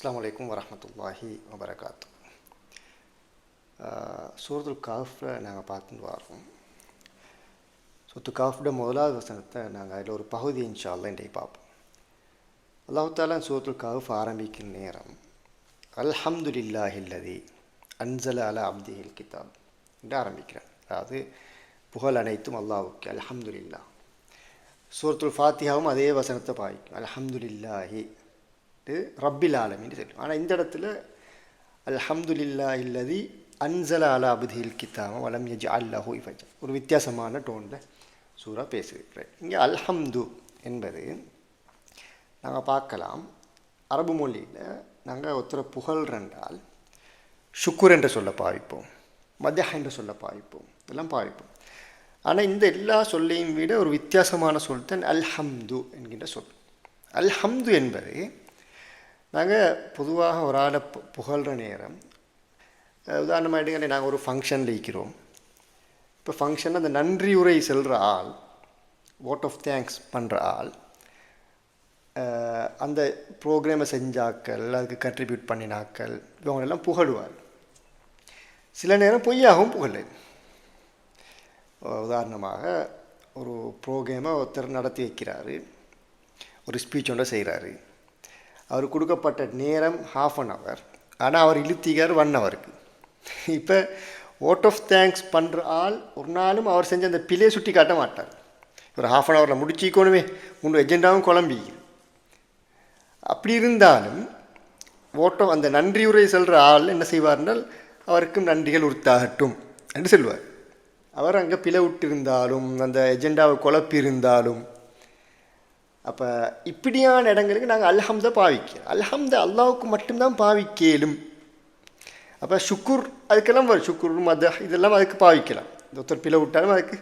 அஸ்லாம் வலைக்கம் வரமத்துல்லாஹி வபரகாத்து. சூரத்துல் காஃபில் நாங்கள் பார்த்துட்டு வரோம். சூத்து காஃபிட முதலாவது வசனத்தை நாங்கள் அதில் ஒரு பகுதி இன்ஷால்லாம் இன்றைக்கு பார்ப்போம். அல்லாஹாலா சூரத்துல் காஃப் ஆரம்பிக்கும் நேரம் அல்ஹம்துலில்லாஹில்லதி அன்சல அல அப்திஹில் கிதாப் என்று ஆரம்பிக்கிறேன் அதாவது புகழ் அனைத்தும் அல்லாஹுக்கு அல்ஹம்துலில்லா சூரத்துல் ஃபாத்தியாவும் அதே வசனத்தை பாய்க்கும் அல்ஹம்துலில்லாஹி ரப்பில் ஆலமின்னு சொல்லும் ஆனால் இந்த இடத்துல அல்ஹம்துலில்லா இல்லதி அன்சல அல அபுதில் கித்தாம வலம் யஜ் அல்லஹு இஃபஜ் ஒரு வித்தியாசமான டோனில் சூறா பேசுகிறேன் இங்கே அல்ஹம்து என்பது நாங்கள் பார்க்கலாம். அரபு மொழியில் நாங்கள் ஒருத்தரை புகழ்றென்றால் சுக்குர் என்று சொல்ல பாவிப்போம். மத்தியா என்று சொல்ல பாவிப்போம். இதெல்லாம் பாவிப்போம். ஆனால் இந்த எல்லா சொல்லையும் விட ஒரு வித்தியாசமான சொல் தான் அல்ஹம்து என்கின்ற சொல். அல்ஹம்து என்பது நாங்கள் பொதுவாக ஒரு ஆளை புகழ்கிற நேரம். உதாரணமாக எடுங்க நாங்கள் ஒரு ஃபங்க்ஷனில் இருக்கிறோம். இப்போ ஃபங்க்ஷன் அந்த நன்றி உரை செல்கிற ஆள் ஓட் ஆஃப் தேங்க்ஸ் பண்ணுற ஆள் அந்த ப்ரோக்ராமை செஞ்சாக்கள் அதுக்கு கண்ட்ரிபியூட் பண்ணினாக்கள் இவங்களெல்லாம் புகழுவார். சில நேரம் பொய்யாகவும் புகழ் உதாரணமாக ஒரு ப்ரோக்ராமை ஒருத்தர் நடத்தி வைக்கிறாரு. ஒரு ஸ்பீச் ஒன்றை செய்கிறாரு அவர் கொடுக்கப்பட்ட நேரம் ஹாஃப் அன் ஹவர் ஆனால் அவர் இழுத்திக்கார் ஒன் ஹவருக்கு இப்போ ஓட் ஆஃப் தேங்க்ஸ் பண்ணுற ஆள் ஒரு நாளும் அவர் செஞ்ச அந்த பிழையை சுட்டி காட்ட மாட்டார். ஒரு ஹாஃப் அன் ஹவரில் முடிச்சிக்கணுமே முன் எஜெண்டாவும் குழம்பி. அப்படி இருந்தாலும் ஓட்டோ அந்த நன்றியுரை செல்கிற ஆள் என்ன செய்வார்னால் அவருக்கும் நன்றிகள் உறுத்தாகட்டும் என்று சொல்வார். அவர் அங்கே பிழை விட்டிருந்தாலும் அந்த எஜெண்டாவை குழப்பி இருந்தாலும் அப்போ இப்படியான இடங்களுக்கு நாங்கள் அல்ஹம்த பாவிக்கிறோம். அல்ஹம்த அல்லாவுக்கு மட்டும்தான் பாவிக்கலும். அப்போ சுக்குர் அதுக்கெல்லாம் வரும். சுக்குர் மத இதெல்லாம் அதுக்கு பாவிக்கலாம். ஒருத்தர் பிழை விட்டாலும் அதுக்கு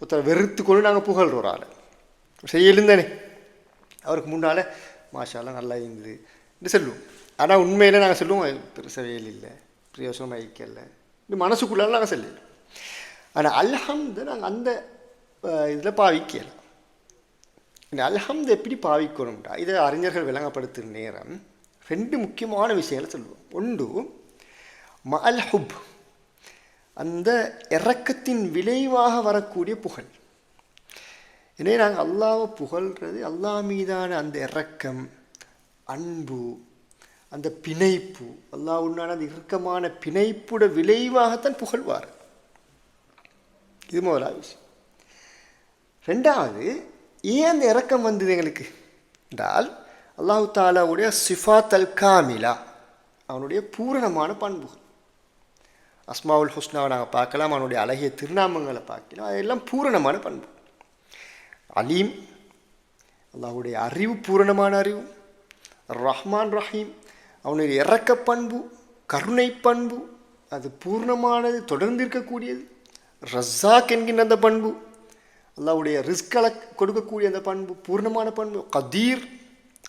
ஒருத்தர் வெறுத்து கொண்டு நாங்கள் புகழ்கிறோம் ஒரு ஆள் செய்யலும் தானே அவருக்கு முன்னால் மாஷாலாம் நல்லா இருந்தது என்று சொல்லுவோம் ஆனால் உண்மையில் நாங்கள் சொல்லுவோம் பெருசாக வேல் இல்லை பிரயோசனம் ஐக்கல இந்த மனசுக்குள்ளால நாங்கள் சொல்லலாம் ஆனால் அல்ஹம்து நாங்கள் அந்த இதில் பாவிக்கலாம் இந்த அல்ஹம்து எப்படி பாவிக்கணும்டா? இதை அறிஞர்கள் விளங்கப்படுத்துகிற நேரம் ரெண்டு முக்கியமான விஷயங்களை சொல்லுவோம். ஒன்று ம அல்ஹுப் அந்த இறக்கத்தின் விளைவாக வரக்கூடிய புகழ். எனவே நாங்கள் அல்லாவை புகழ்கிறது அல்லா மீதான அந்த இறக்கம் அன்பு அந்த பிணைப்பு அல்லா உண்டான அந்த இறுக்கமான பிணைப்புட விளைவாகத்தான் புகழ்வார். இது முதலாவது விஷயம். ரெண்டாவது ஏன் அந்த இறக்கம் வந்தது எங்களுக்கு? என்றால் அல்லாஹு தாலாவுடைய சிஃபாத் அல் காமிலா அவனுடைய பூரணமான பண்புகள். அஸ்மாவுல் ஹுஸ்னாவை நாங்கள் பார்க்கலாம் அவனுடைய அழகிய திருநாமங்களை பார்க்கலாம் அதெல்லாம் பூரணமான பண்பு. அலீம் அல்லாஹுடைய அறிவு பூரணமான அறிவு. ரஹ்மான் ரஹீம் அவனுடைய இறக்க பண்பு கருணை பண்பு அது பூர்ணமானது தொடர்ந்து இருக்கக்கூடியது ரஸாக் என்கின்ற அந்த பண்பு. அல்லாவுடைய ரிஸ்களை கொடுக்கக்கூடிய அந்த பண்பு பூர்ணமான பண்பு. கதீர்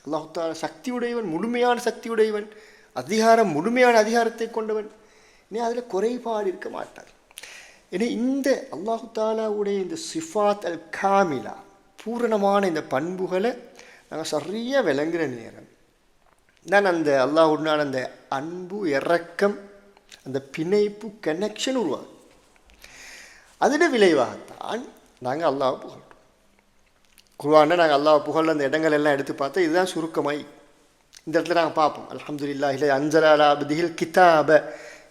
அல்லாஹுத்தால சக்தியுடையவன் முழுமையான சக்தியுடையவன் அதிகாரம் முழுமையான அதிகாரத்தை கொண்டவன். இனி அதில் குறைபாடு இருக்க மாட்டார். இனி இந்த அல்லாஹு தாலாவுடைய இந்த சிஃபாத் அல் காமிலா பூரணமான இந்த பண்புகளை நாங்கள் சரியாக விளங்குகிற நேரம். தான் அந்த அல்லாஹுடனான அந்த அன்பு இறக்கம் அந்த பிணைப்பு கனெக்ஷன் உருவாகும் அதில் விளைவாகத்தான் நாங்கள் அல்லாவை புகழ்கிறோம் குருவான நாங்கள் அல்லாவை புகழ் அந்த இடங்கள் எல்லாம் எடுத்து பார்த்தா இதுதான் சுருக்கமாய். இந்த இடத்துல நாங்கள் பார்ப்போம். அலமதுல்லா இல்லை அஞ்சலா அலாபதிகள் கிதாப.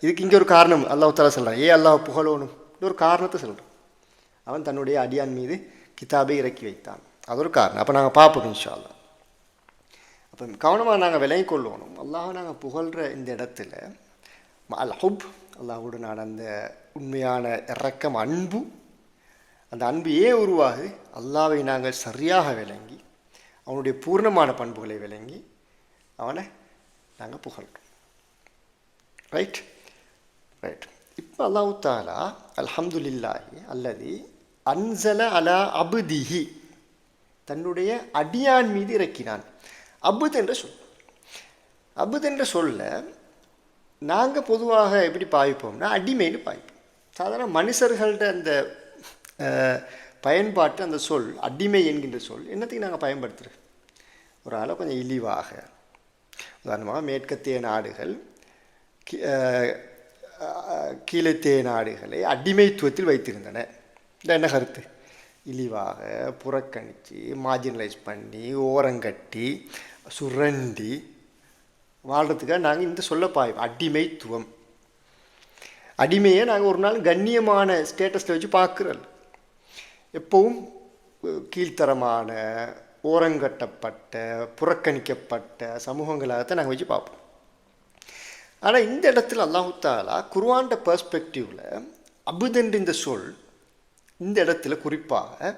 இதுக்கு இங்கே ஒரு காரணம் அல்லாஹ் தாலா சொல்கிறான் ஏ அல்லாஹ் புகழணும்? ஒரு காரணத்தை சொல்கிறான் அவன் தன்னுடைய அடியான் மீது கிதாபை இறக்கி வைத்தான். அது ஒரு காரணம். அப்போ நாங்கள் பார்ப்போம் இன்ஷால்லா அப்போ கவனமாக நாங்கள் விலகி கொள்ளணும். அல்லாஹ் நாங்கள் புகழ்கிற இந்த இடத்துல அல் ஹுப் அல்லாஹோடு நான் உண்மையான இறக்கம் அன்பு அந்த அன்பு ஏன் உருவாகுது? அல்லாவை நாங்கள் சரியாக விளங்கி அவனுடைய பூர்ணமான பண்புகளை விளங்கி அவனை நாங்கள் புகழ்கிறோம் ரைட் ரைட் இப்போ அல்லாஹு தாலா அல்ஹம்துலில்லாஹி அல்லது அன்சல அலா அபுதிஹி தன்னுடைய அடியான் மீது இறக்கினான். அபுத் என்ற சொல். அபுத் என்ற சொல்ல நாங்கள் பொதுவாக எப்படி பாவிப்போம்னா அடிமைன்னு பாய்ப்போம் சாதாரண மனுஷர்கள்ட்ட அந்த பயன்பாட்டு அந்த சொல் அடிமை என்கின்ற சொல் என்னத்துக்கு நாங்கள் பயன்படுத்துகிறோம் ஒரு ஆளை கொஞ்சம் இழிவாக. உதாரணமாக மேற்கத்திய நாடுகள் கி- கீழத்திய நாடுகளை அடிமைத்துவத்தில் வைத்திருந்தன. இந்த என்ன கருத்து? இழிவாக புறக்கணித்து மார்ஜினலைஸ் பண்ணி ஓரங்கட்டி சுரண்டி வாழ்கிறதுக்காக நாங்கள் இந்த சொல்ல பாயும் அடிமைத்துவம். அடிமையை நாங்கள் ஒரு நாள் கண்ணியமான ஸ்டேட்டஸில் வச்சு பார்க்குறோம். எப்பவும் கீழ்த்தரமான ஓரங்கட்டப்பட்ட புறக்கணிக்கப்பட்ட சமூகங்களாகத்தான் நாங்கள் வச்சு பார்ப்போம். ஆனால் இந்த இடத்துல அல்லாஹுத்தாலா தாலா பர்ஸ்பெக்டிவில் பெர்ஸ்பெக்டிவில் அபுதென்று இந்த சொல் இந்த இடத்துல குறிப்பாக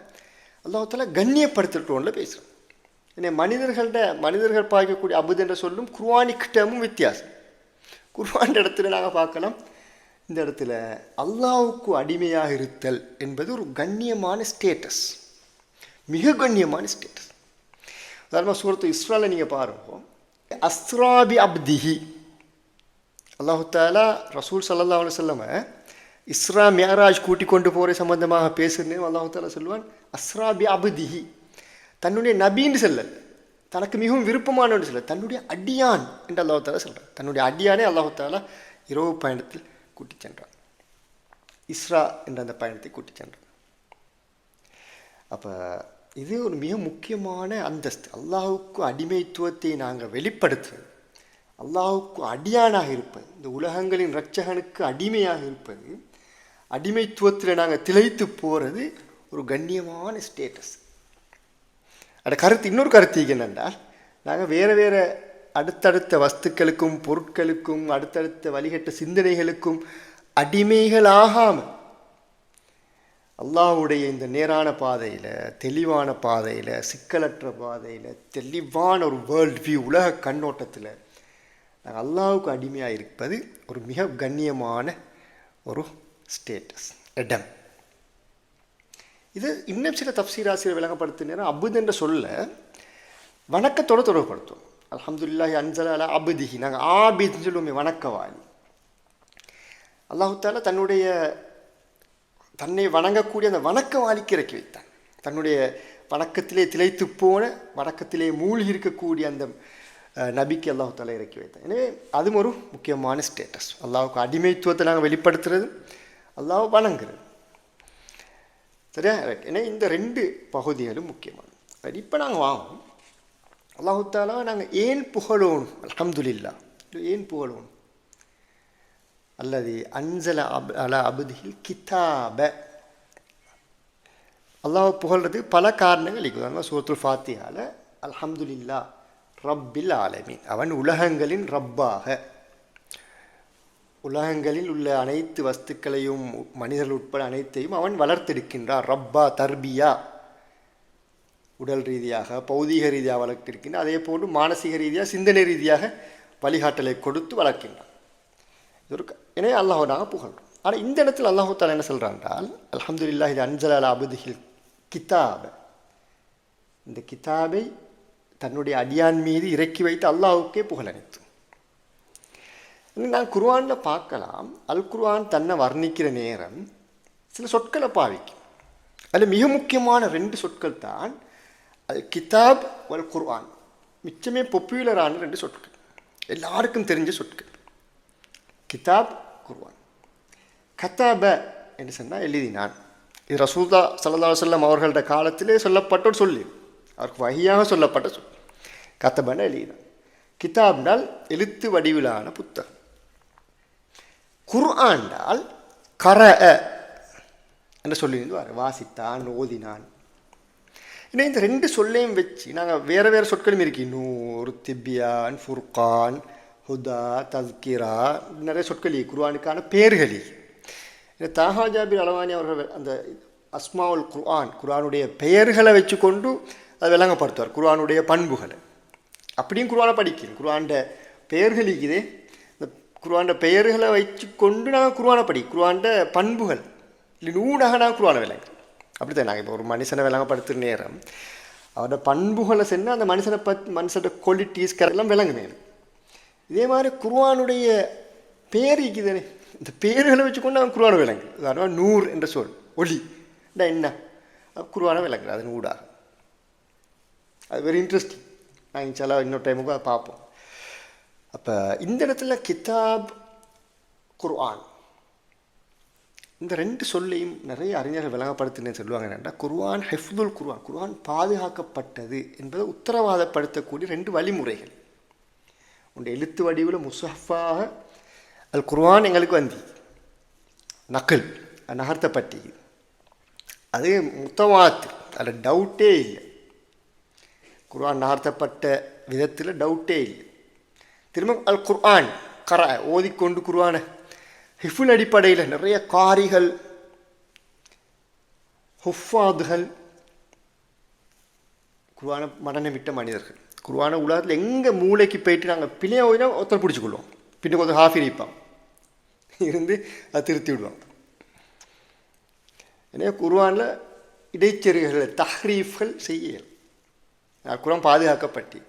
அல்லாஹு தாலா பேசுகிறோம் ஏன்னா மனிதர்கள்ட மனிதர்கள் பார்க்கக்கூடிய அபுதென்ற சொல்லும் குர்ஆனிக் டேமும் வித்தியாசம். குர்ஆன் இடத்துல நாங்கள் பார்க்கலாம். இந்த இடத்துல அல்லாவுக்கு அடிமையாக இருத்தல் என்பது ஒரு கண்ணியமான ஸ்டேட்டஸ் மிக கண்ணியமான ஸ்டேட்டஸ் உதாரணமாக சூரத்து இஸ்ரால நீங்கள் பாருங்க. அஸ்ராபி அப்திஹி. அல்லாஹாலா ரசூல் சல்லா அலுவல்லம இஸ்ரா மியாராஜ் கூட்டிக் கொண்டு போகிற சம்பந்தமாக பேசுகிறேன் அல்லாஹாலா சொல்லுவான். அஸ்ராபி அபுதிஹி. தன்னுடைய நபின்னு செல்லல். தனக்கு மிகவும் விருப்பமானவன் சொல்ல தன்னுடைய அடியான் என்று அல்லாஹு சொல்கிறேன் தன்னுடைய அடியானே அல்லாஹுத்தாலா இரவு பயணத்தில் கூட்டிச் சென்றான். இஸ்ரா என்ற அந்த பயணத்தை கூட்டிச் சென்றான். அப்போ இது ஒரு மிக முக்கியமான அந்தஸ்து. அல்லாஹுக்கு அடிமைத்துவத்தை நாங்கள் வெளிப்படுத்துவது. அல்லாஹுக்கு அடியானாக இருப்பது. இந்த உலகங்களின் இரட்சகனுக்கு அடிமையாக இருப்பது. அடிமைத்துவத்தில் நாங்கள் திளைத்து போகிறது ஒரு கண்ணியமான ஸ்டேட்டஸ் அந்த கருத்து இன்னொரு கருத்து என்னென்றால் நாங்கள் வேறு வேறு அடுத்தடுத்த வஸ்துக்களுக்கும் பொருட்களுக்கும் அடுத்தடுத்த வழிகட்ட சிந்தனைகளுக்கும் அடிமைகளாகாமல் அல்லாஹ்வுடைய இந்த நேரான பாதையில் தெளிவான பாதையில் சிக்கலற்ற பாதையில் தெளிவான ஒரு வேர்ல்ட் வியூ உலக கண்ணோட்டத்தில் நாங்கள் அல்லாவுக்கு அடிமையாக இருப்பது ஒரு மிக கண்ணியமான ஒரு ஸ்டேட்டஸ் இடம். இது இன்னும் சில தப்சீராசிரியர் விளங்கப்படுத்தினா அபுதன்ற சொல்ல வணக்கத்தோடு தொடர்புபடுத்தும் அலமதுல்லாஹி அன்சல அலா அபுதிஹி நாங்கள் ஆபித்னு சொல்லுவோமே வணக்கவாளி. அல்லாஹு தன்னுடைய தன்னை வணங்கக்கூடிய அந்த வணக்கவாளிக்கு இறக்கி வைத்தான். தன்னுடைய வணக்கத்திலே திளைத்து போன வணக்கத்திலே மூழ்கி இருக்கக்கூடிய அந்த நபிக்கு அல்லாஹு தாலா இறக்கி வைத்தான். எனவே அதுவும் ஒரு முக்கியமான ஸ்டேட்டஸ் அல்லாஹுக்கு அடிமைத்துவத்தை நாங்கள் வெளிப்படுத்துறது அல்லாஹ் வணங்குறது. சரியா? ரைட் ஏன்னா இந்த ரெண்டு பகுதிகளும் முக்கியமானது. ரைட் இப்போ நாங்கள் வாங்குவோம் அல்லாஹுத்தாலா நாங்கள் ஏன் புகழோணும் அலமதுல்லா ஏன் புகழோணும் அல்லது அன்சல அப் அல அபுதில் கிதாப. அல்லாஹ் புகழ்றது பல காரணங்கள் இருக்குது. சூரத்துல் ஃபாத்தியால அல்ஹம்துலில்லா ரப்பில் ஆலமீன். அவன் உலகங்களின் ரப்பாக. உலகங்களில் உள்ள அனைத்து வஸ்துக்களையும் மனிதர்கள் உட்பட அனைத்தையும் அவன் வளர்த்தெடுக்கின்றான். ரப்பா தர்பியா. உடல் ரீதியாக பௌதீக ரீதியாக வளர்த்திருக்கின்றான் அதே போன்று மானசீக ரீதியாக சிந்தனை ரீதியாக வழிகாட்டலை கொடுத்து வளர்க்கின்றான். இது ஒரு எனவே அல்லாஹ் நாங்கள் புகழ்றோம் ஆனால் இந்த இடத்துல அல்லாஹு தாலா என்ன சொல்கிறான்றால் என்றால் அல்ஹம்துலில்லாஹ் இது அன்சல் அபுதிகில் கிதாப். இந்த கிதாபை தன்னுடைய அடியான் மீது இறக்கி வைத்து அல்லாஹ்வுக்கே புகழனைத்து நான் குர்வானில் பார்க்கலாம். அல் குர்வான் தன்னை வர்ணிக்கிற நேரம் சில சொற்களை பாவிக்கும். அதில் மிக முக்கியமான ரெண்டு சொற்கள் தான் அது கிதாப் வல் குர்ஆன் மிச்சமே பொப்புலரான ரெண்டு சொற்கள் எல்லாருக்கும் தெரிஞ்ச சொற்கள் கிதாப் குர்வான் கதாப என்று சொன்னால் எழுதினான் இது ரசூதா சல்லா செல்லம் அவர்களோட காலத்திலே சொல்லப்பட்ட ஒரு சொல்லி அவருக்கு வகையாக சொல்லப்பட்ட சொல் கத்தபன எழுதினான் கிதாப்னால் எழுத்து வடிவிலான புத்தகம் குர்ஆண்டால் கர என்று சொல்லியிருந்து வாசித்தான் ஓதினான் ஏன்னா இந்த ரெண்டு சொல்லையும் வச்சு நாங்கள் வேறு வேறு சொற்களும் இருக்குது நூர் திப்யான் ஃபுர்கான் ஹுதா தஸ்கிரா நிறைய சொற்களி இருக்கு. குர்ஆனுக்கான பேர்கள் இந்த அலவானி அவர்கள் அந்த அஸ்மாவுல் குர்ஆன் குர்ஆனுடைய பெயர்களை வச்சுக்கொண்டு அதை விளங்கப்படுத்துவார். குர்ஆனுடைய பண்புகளை. அப்படியும் குர்ஆனை படிக்கணும் குர்ஆன்ட பெயர்கள் இருக்குதே. இந்த குர்ஆன்ட பெயர்களை வச்சுக்கொண்டு நான் குர்ஆனை படி குர்ஆன்ட பண்புகள். இல்லை நூடாக நான் குர்ஆனை விளங்குறேன் அப்படித்தான் நாங்கள் இப்போ ஒரு மனுஷனை விளங்கப்படுத்துகிற நேரம். அவரோட பண்புகளை சென்று அந்த மனுஷனை பத் மனுஷனோட குவாலிட்டிஸ் எல்லாம் விளங்குனேன். இதே மாதிரி குர்வானுடைய பேர் இருக்குதானே இந்த பேர்களை வச்சுக்கொண்டு அவன் குருவான விளங்கு. உதாரணமாக நூர் என்ற சொல் ஒளி இந்த என்ன? குருவான விலங்கு அது நூடாக அது வெரி இன்ட்ரெஸ்டிங் நாங்கள் சில இன்னொரு டைமுக்கு அதை பார்ப்போம். அப்போ இந்த இடத்துல கிதாப் குர்ஆன். இந்த ரெண்டு சொல்லையும் நிறைய அறிஞர்கள் விளங்கப்படுத்தினு சொல்லுவாங்க என்னென்னா குர்வான் ஹெஃப்துல் குர்வான் குர்ஆன் பாதுகாக்கப்பட்டது என்பதை உத்தரவாதப்படுத்தக்கூடிய ரெண்டு வழிமுறைகள். உண்டு எழுத்து வடிவில் முசஃபாக அல் குர்ஆன் எங்களுக்கு வந்து. நக்கல் நகர்த்தப்பட்டி அது முத்தவாத்து அதில் டவுட்டே இல்லை. குர்ஆன் நகர்த்தப்பட்ட விதத்தில் டவுட்டே இல்லை. திரும்ப அல் குர்ஆன் கர ஓதிக்கொண்டு குர்வானை ஹிஃபுல் அடிப்படையில் நிறைய காரிகள் ஹுஃபாதுகள் குர்ஆன மனநமிட்ட மனிதர்கள். குருவான உலகத்தில் எங்கே மூளைக்கு போயிட்டு நாங்கள் பிள்ளைய ஓயினா ஒருத்தர் பிடிச்சிக்கொள்வோம். பின்ன கொஞ்சம் ஹாஃப் நிற்பான். இருந்து அதை திருத்தி விடுவான். எனவே குருவானில் இடைச்செருகள் தஹ்ரீஃப்கள் செய்யல் குரான் பாதுகாக்கப்பட்டு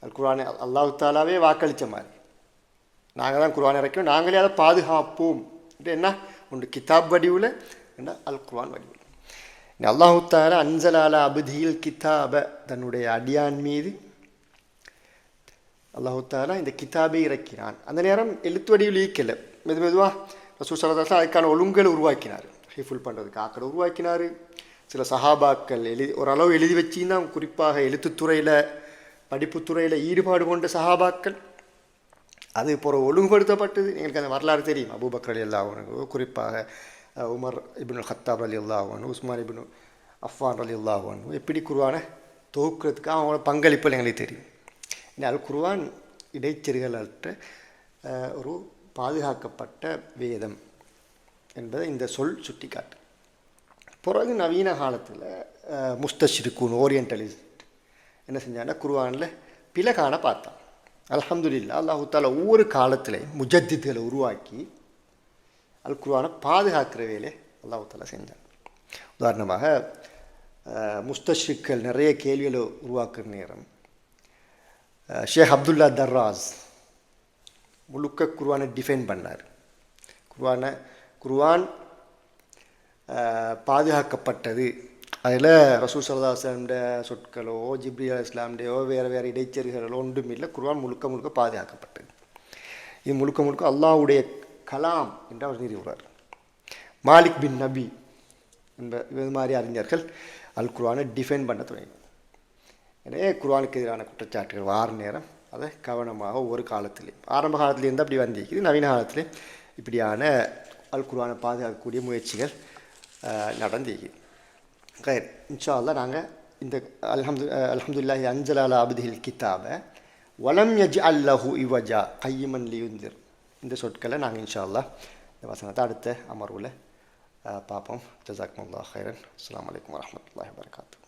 அது குரானை அல்லாஹு தாலாவே வாக்களித்த மாதிரி. நாங்கள் தான் குர்வான் இறக்கோம் நாங்களே அதை பாதுகாப்போம். என்ன? ஒன்று கிதாப் வடிவில் என்ன? அல் குர்வான் வடிவில் அல்லாஹு அஞ்சலால அன்சலால அபுதியில் கிதாப தன்னுடைய அடியான் மீது அல்லாஹு தாலா இந்த கிதாபை இறக்கினான். அந்த நேரம் எழுத்து வடிவில் ஈக்கலை மெது மெதுவாக ரசூல் சலதாசா அதுக்கான ஒழுங்குகளை உருவாக்கினார். ஹிஃபுல் பண்ணுறதுக்கு ஆக்களை உருவாக்கினார். சில சஹாபாக்கள் எழுதி ஓரளவு எழுதி வச்சிருந்தான். குறிப்பாக எழுத்துத்துறையில் படிப்புத்துறையில் ஈடுபாடு கொண்ட சஹாபாக்கள். அது இப்போ ஒரு ஒழுங்குபடுத்தப்பட்டது. எங்களுக்கு அந்த வரலாறு தெரியும். அபூபக்கர் அலி அல்லாஹனு குறிப்பாக உமர் இபின் ஹத்தாப் அலி அல்லாஹனு உஸ்மான் இபின் அஃபான் அலி அல்லாஹனு எப்படி குருவானை தொகுக்கிறதுக்கு அவங்களோட பங்களிப்பு எங்களுக்கு தெரியும். இந்த அல் குர்ஆன் இடைச்செருகளற்ற ஒரு பாதுகாக்கப்பட்ட வேதம் என்பதை இந்த சொல் சுட்டிக்காட்டு. பிறகு நவீன காலத்தில் முஸ்தஷிருக்குன் ஓரியன்டலிஸ்ட் என்ன செஞ்சாங்கன்னா குருவானில் பிலகான காண பார்த்தான். அலமதுல்லா அல்லாஹு தாலா ஒவ்வொரு காலத்திலையும் முஜத்திதுகளை உருவாக்கி அல் குருவானை பாதுகாக்கிற வேலை அல்லாஹு தாலா உதாரணமாக முஸ்தஷிக்கள் நிறைய கேள்விகளை உருவாக்குற நேரம். ஷேக் அப்துல்லா தர்ராஸ் முழுக்க குருவானை டிஃபைன் பண்ணார். குருவானை குருவான் பாதுகாக்கப்பட்டது அதில் ரசூல் சல்லாஸ்லாமுடைய சொற்களோ ஜிப்ரி அலி வேறு வேறு இடைச்செருகளோ ஒன்றும் இல்லை. குர்வான் முழுக்க முழுக்க பாதுகாக்கப்பட்டது. இது முழுக்க முழுக்க அல்லாவுடைய கலாம் என்று அவர் நிறுவுறார் மாலிக் பின் நபி என்ப இது மாதிரி அறிஞர்கள் அல் குர்வானை டிஃபைன் பண்ண தொடங்கினார். எனவே குர்வானுக்கு எதிரான குற்றச்சாட்டுகள் வார நேரம் அதை கவனமாக ஒரு காலத்திலேயும் ஆரம்ப காலத்திலேருந்து அப்படி வந்திருக்குது. நவீன காலத்திலே இப்படியான அல் குர்வானை பாதுகாக்கக்கூடிய முயற்சிகள் நடந்திருக்குது. கயர் இன்ஷா அல்லா நாங்கள் இந்த அல்ஹம்து அல்ஹம்துலில்லாஹி அஞ்சலால அப்தில் கித்தாபை வலம் யஜ் அல்லஹு இவஜா கையமன் லியுந்திர் இந்த சொற்களை நாங்கள் இன்ஷா அல்லா இந்த வசனத்தை அடுத்த அமர்வில் பார்ப்போம். ஜசாக்முல்லா ஹைரன் அஸ்ஸலாமு வலைக்கம் வரமத்துல வபரகாத்துஹு.